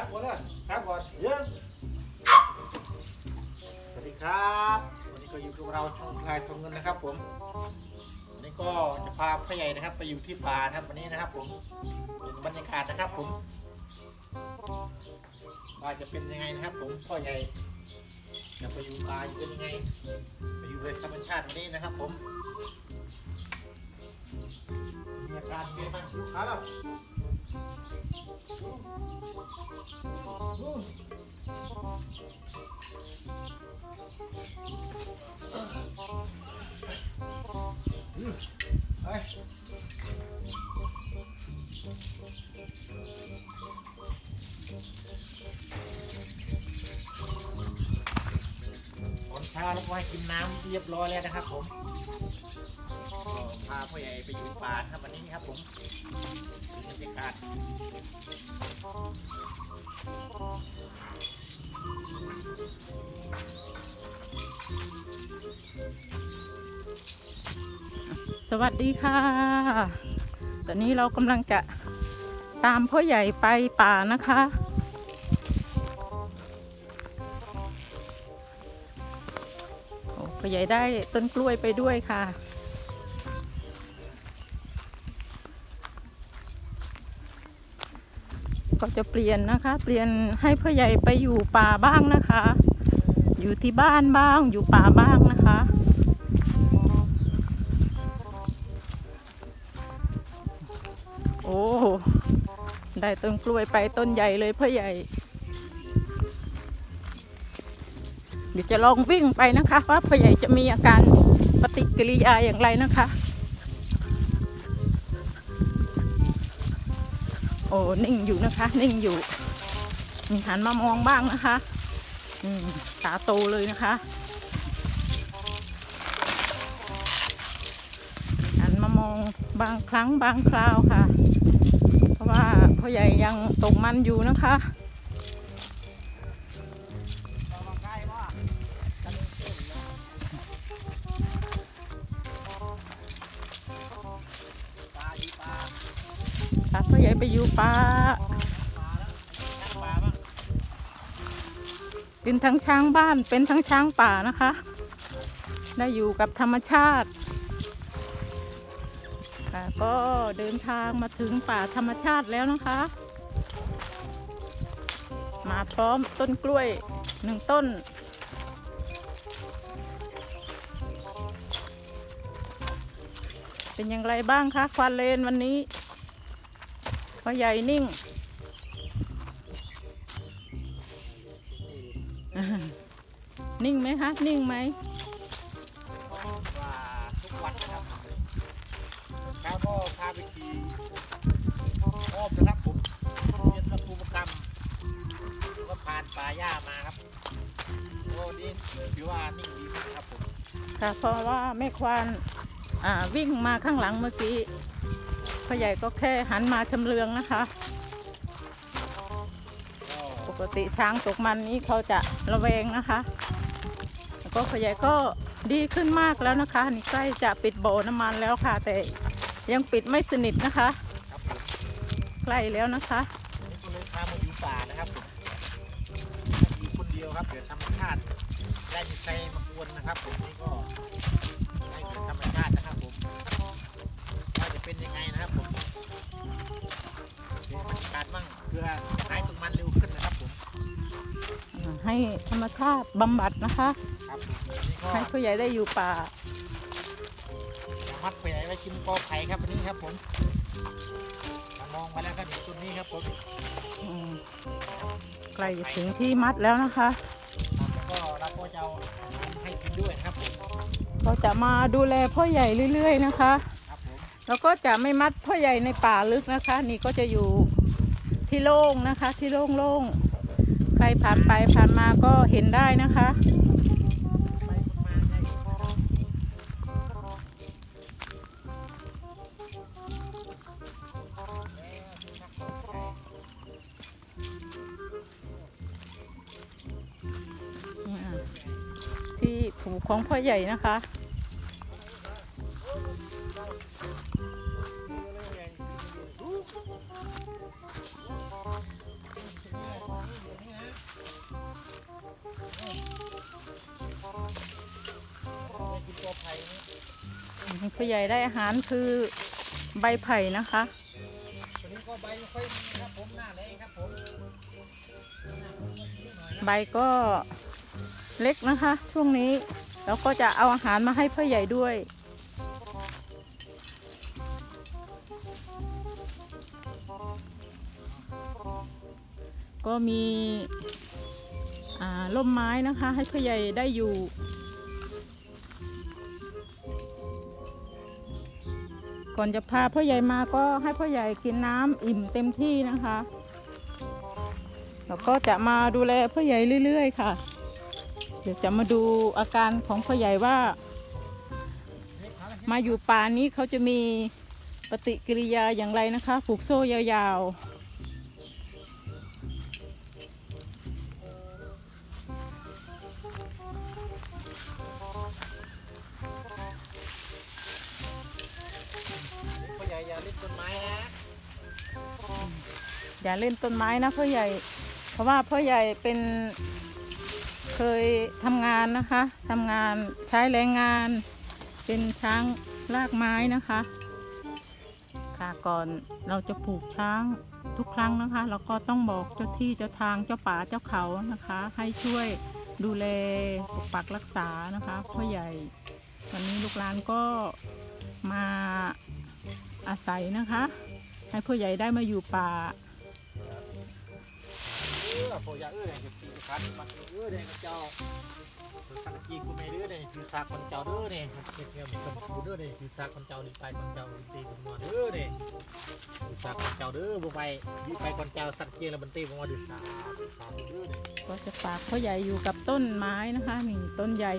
ครับก่อนเลยครับก่อนเยี่ยมสวัสดีครับวันนี้ก็อยู่กับเราช่องพลายทองเงินนะครับ ผมวันนี้ก็จะพาพ่อใหญ่นะครับ ไปอยู่ที่ป่านะครับวันนี้นะครับ ผมเป็นบรรยากาศนะครับ ผมว่าจะเป็นยังไงนะครับ ผมพ่อใหญ่จะไปอยู่ป่าอยู่เป็นยังไงไปอยู่ในธรรมชาติวันนี้นะครับ ผมมีอาการเป็นไงบ้างครับ ตอนเช้าแล้วก็ให้กินน้ำเรียบร้อยแล้วนะครับผม ป่าครับวันนี้ครับผมบรรยากาศสวัสดีค่ะ ตอนนี้เรากำลังจะตามพ่อใหญ่ไปป่านะคะ โอ้พ่อใหญ่ได้ต้นกล้วยไปด้วยค่ะ ก็จะเปลี่ยนนะคะ เปลี่ยนให้พ่อใหญ่ไปอยู่ป่าบ้างนะคะ อยู่ที่บ้านบ้างอยู่ป่าบ้างนะคะโอ้ได้ต้นกล้วยไปต้นใหญ่เลยพ่อใหญ่ เดี๋ยวจะลองวิ่งไปนะคะ ว่าพ่อใหญ่จะมีอาการปฏิกิริยาอย่างไรนะคะ โอ้นิ่งอยู่นะคะ นิ่งอยู่ มีหันมามองบ้างนะคะอืมตาโตเลยนะคะหันมามองบางครั้งบางคราวค่ะ เพราะว่าพ่อใหญ่ยังตกมันอยู่นะคะ ค่ะพ่อใหญ่ไปอยู่ป่าเป็นทั้งช้างบ้านเป็นทั้งช้างป่านะคะ ได้อยู่กับธรรมชาติค่ะก็เดินทางมาถึงป่าธรรมชาติแล้วนะคะ มาพร้อมต้นกล้วยหนึ่งต้น เป็นอย่างไรบ้างคะ ควานเลนวันนี้ พ่อใหญ่นิ่ง นิ่งไหมคะนิ่งไหมว่าทุกวันนะครับเช้าก็พาไปขี่อ้อมนะครับผมเรียนประตูประกรรมก็ผ่านป่าหญ้ามาครับโอ้นี่ถือว่านิ่งดีมากครับผมค่ะเพราะว่าแม่ควานอ่าวิ่งมาข้างหลังเมื่อกี้ พ่อใหญ่ก็แค่หันมาชำเลืองนะคะ ปกติช้างตกมันนี้เขาจะระแวงนะคะแล้วก็พ่อใหญ่ก็ดีขึ้นมากแล้วนะคะนี่ใกล้จะปิดโบน้ำมันแล้วค่ะ แต่ยังปิดไม่สนิทนะคะ ครับผมใกล้แล้วนะคะ นี่ก็เลยพามาอยู่ป่านะครับผมอยู่คนเดียวครับเดี๋ยวธรรมชาติได้มีใครมากวนนะครับ ผมนี่ก็ให้เป็นธรรมชาตินะครับผม เป็นยังไงนะครับผมเป็นบรรยากาศมั่งเพื่อหายตรงมันเร็วขึ้นนะครับผมให้ธรรมชาติบำบัดนะคะครับผมนี่ก็ให้ผู้ใหญ่ได้อยู่ป่ามัดไปไหนไว้กินกอไผ่ครับวันนี้ครับผมมองไปแล้วก็เห็นต้นนี้ครับผมอืมใกล้จะถึงที่มัดแล้วนะคะแล้วก็เราก็จะเอาอาหารให้กินด้วยนะครับผมก็จะมาดูแลพ่อใหญ่เรื่อย ๆ นะคะครับผม แล้วก็จะไม่มัดพ่อใหญ่ในป่าลึกนะคะ นี่ก็จะอยู่ที่โล่งนะคะ ที่โล่งๆใครผ่านไปผ่านมาก็เห็นได้นะคะที่ผูของพ่อใหญ่นะคะ ผู้ใหญ่ได้อาหารคือใบไผ่นะคะตัวนี้ก็ใบไม่ค่อยมีครับผมหน้าแรงครับผมใบก็เล็กนะคะ ช่วงนี้แล้วก็จะเอาอาหารมาให้พ่อใหญ่ด้วย ก็มีร่มไม้นะคะ ให้พ่อใหญ่ได้อยู่ ก่อนจะพาพ่อใหญ่มาก็ให้พ่อใหญ่กินน้ำอิ่มเต็มที่นะคะแล้วก็จะมาดูแลพ่อใหญ่เรื่อย ๆ ค่ะ เดี๋ยวจะมาดูอาการของพ่อใหญ่ว่า มาอยู่ป่านี้เขาจะมีปฏิกิริยาอย่างไรนะคะ ผูกโซ่ยาวๆ อย่าเล่นต้นไม้นะอย่าเล่นต้นไม้นะพ่อใหญ่ เพราะว่าพ่อใหญ่เป็นเคยทำงานนะคะทำงานใช้แรงงาน เป็นช้างลากไม้นะคะ ค่ะก่อนเราจะปลูกช้างทุกครั้งนะคะ เราก็ต้องบอกเจ้าที่เจ้าทางเจ้าป่าเจ้าเขานะคะ ให้ช่วยดูแลปกปักรักษานะคะพ่อใหญ่ วันนี้ลูกหลานก็มา อาศัยนะคะ ให้พ่อใหญ่ได้มาอยู่ป่าเออพ่อใหญ่เออเนี่ยคือคันมันเออเนี่ยเจ้าสักกีกูไม่เด้อเนี่ยคือซากคนเจ้าเด้อเนี่ยเก็บเงินสมบูรณ์เด้อเนี่ยคือซากคนเจ้าดีไปคนเจ้าตีบุญมาเด้อเนี่ยคือซากคนเจ้าเด้อบุไปดีไปคนเจ้าสักเกียร์แล้วมันตีบุญมาเด้อสาสาเด้อเนี่ยก็จะฝากพ่อใหญ่อยู่กับต้นไม้นะคะนี่ต้นใหญ่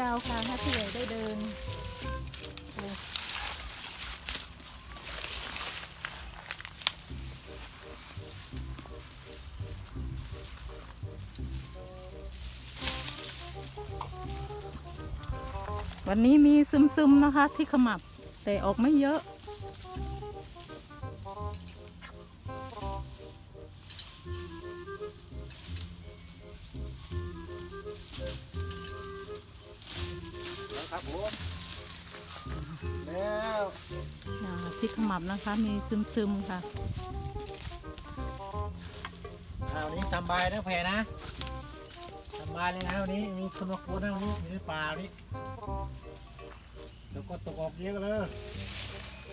ยาวค่ะให้ผู้ใหญ่ได้เดินวันนี้มีซึมๆนะคะที่ขมับ แต่ออกไม่เยอะ ที่ขมับนะคะ มีซึมๆค่ะอ่าวันนี้สบายนะแพรนะสบายเลยนะวันนี้มีคนมาคูนะวันนี้อยู่ในป่าวันนี้แล้วก็ตกออกเยอะเลย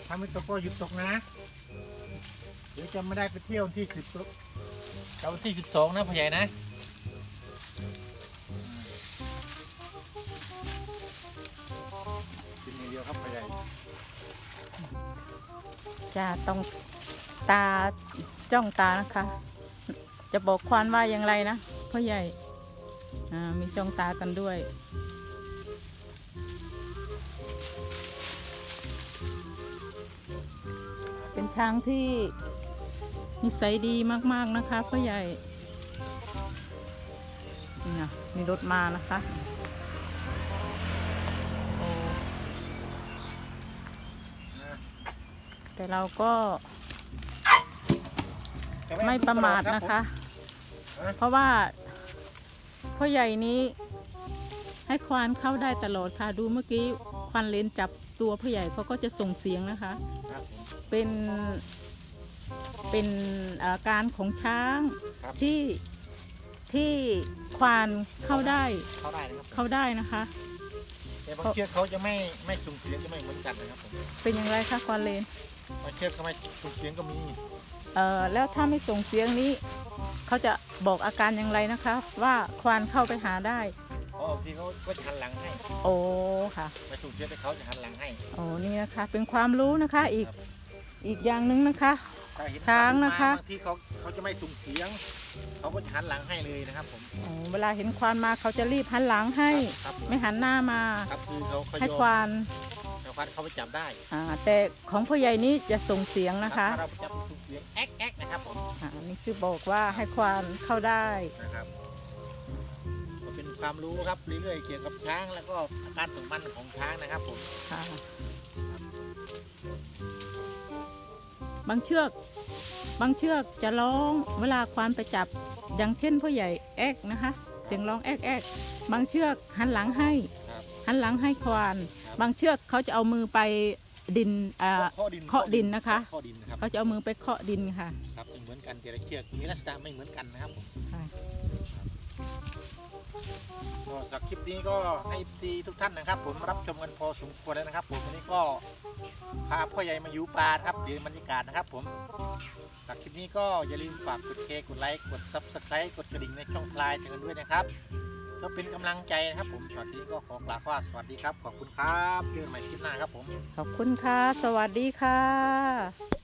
ถ้าไม่ตกก็หยุดตกนะ เดี๋ยวจะไม่ได้ไปเที่ยววันที่สิบกับวันที่สิบสองนะพ่อใหญ่นะกินอย่างเดียวครับพ่อใหญ่ จะต้องตาจ้องตานะคะ จะบอกควานว่าอย่างไรนะพ่อใหญ่มีจ้องตากันด้วยเป็นช้างที่นิสัยดีมาก ๆ นะคะพ่อใหญ่นี่นะมีรถมานะคะ แต่เราก็จะไม่ประมาทนะคะ เพราะว่าพ่อใหญ่นี้ ให้ควานเข้าได้ตลอดค่ะ ดูเมื่อกี้ควานเลนจับตัวพ่อใหญ่เขาก็จะส่งเสียงนะคะครับผมเป็นเป็นอาการของช้างครับที่ที่ควานเข้าได้เข้าได้นะครับเข้าได้นะคะแต่บางเชือกเขาจะไม่ไม่ส่งเสียงจะไม่เหมือนกันนะครับผมเป็นอย่างไรคะควานเลน บางเชือกเขาไม่ส่งเสียงก็มีเอ่อแล้วถ้าไม่ส่งเสียงนี้ เขาจะบอกอาการอย่างไรนะคะ ว่าควานเข้าไปหาได้เพราะบางทีเขาก็จะหันหลังให้โอ้ค่ะไปส่งเสียงแต่เขาจะหันหลังให้ โอ้นี่นะคะ เป็นความรู้นะคะอีกอีกอย่างหนึ่งนะคะ ถ้เห็นช้างนะคะ บางทีเขาเขาจะไม่ส่งเสียง เขาก็จะหันหลังให้เลยนะครับผมโอ้เวลาเห็นควานมาเขาจะรีบหันหลังให้ ครับผมไม่หันหน้ามา ครับคือเขาเขาให้ยอมควาน แต่ควานเขาไปจับได้อ่าแต่ของพ่อใหญ่นี้จะส่งเสียงนะคะ ถ้าเราไปจับส่งเสียงแอ๊กแอ๊กนะครับผมอ่านี่คือบอกว่าให้ควานเข้าได้ นะครับก็เป็นความรู้ครับเรื่อยๆเกี่ยวกับช้างแล้วก็อาการสมบันของช้างนะครับผม ค่ะบางเชือก บางเชือกจะร้องเวลาควานไปจับ อย่างเช่นพ่อใหญ่แอกนะคะ เสียงร้องแอกแอกบางเชือกหันหลังให้ครับ หันหลังให้ควานครับบางเชือกเขาจะเอามือไปดินอ่าเคาะดินเคาะดินนะคะ เคาะดินนะครับเขาจะเอามือไปเคาะดินค่ะครับไม่เหมือนกันแต่ละเชือกมีลักษณะไม่เหมือนกันนะครับผมค่ะ ก็สำหรับคลิปนี้ก็ให้ซีทุกท่านนะครับ ผมรับชมกันพอสมควรแล้วนะครับผมวันนี้ก็พาพ่อใหญ่มาอยู่ป่านะครับเดี๋ยวบรรยากาศนะครับผมสำหรับคลิปนี้ก็อย่าลืมฝากกดแชร์กดไลค์กด subscribe กดกระดิ่งในช่องคลายถึงกันด้วยนะครับ เพื่อเป็นกำลังใจนะครับผมช็อตนี้ก็ขอกล่าวว่าสวัสดีครับ ขอบคุณครับเจอกันใหม่คลิปหน้าครับผม ขอบคุณค่ะ สวัสดีค่ะ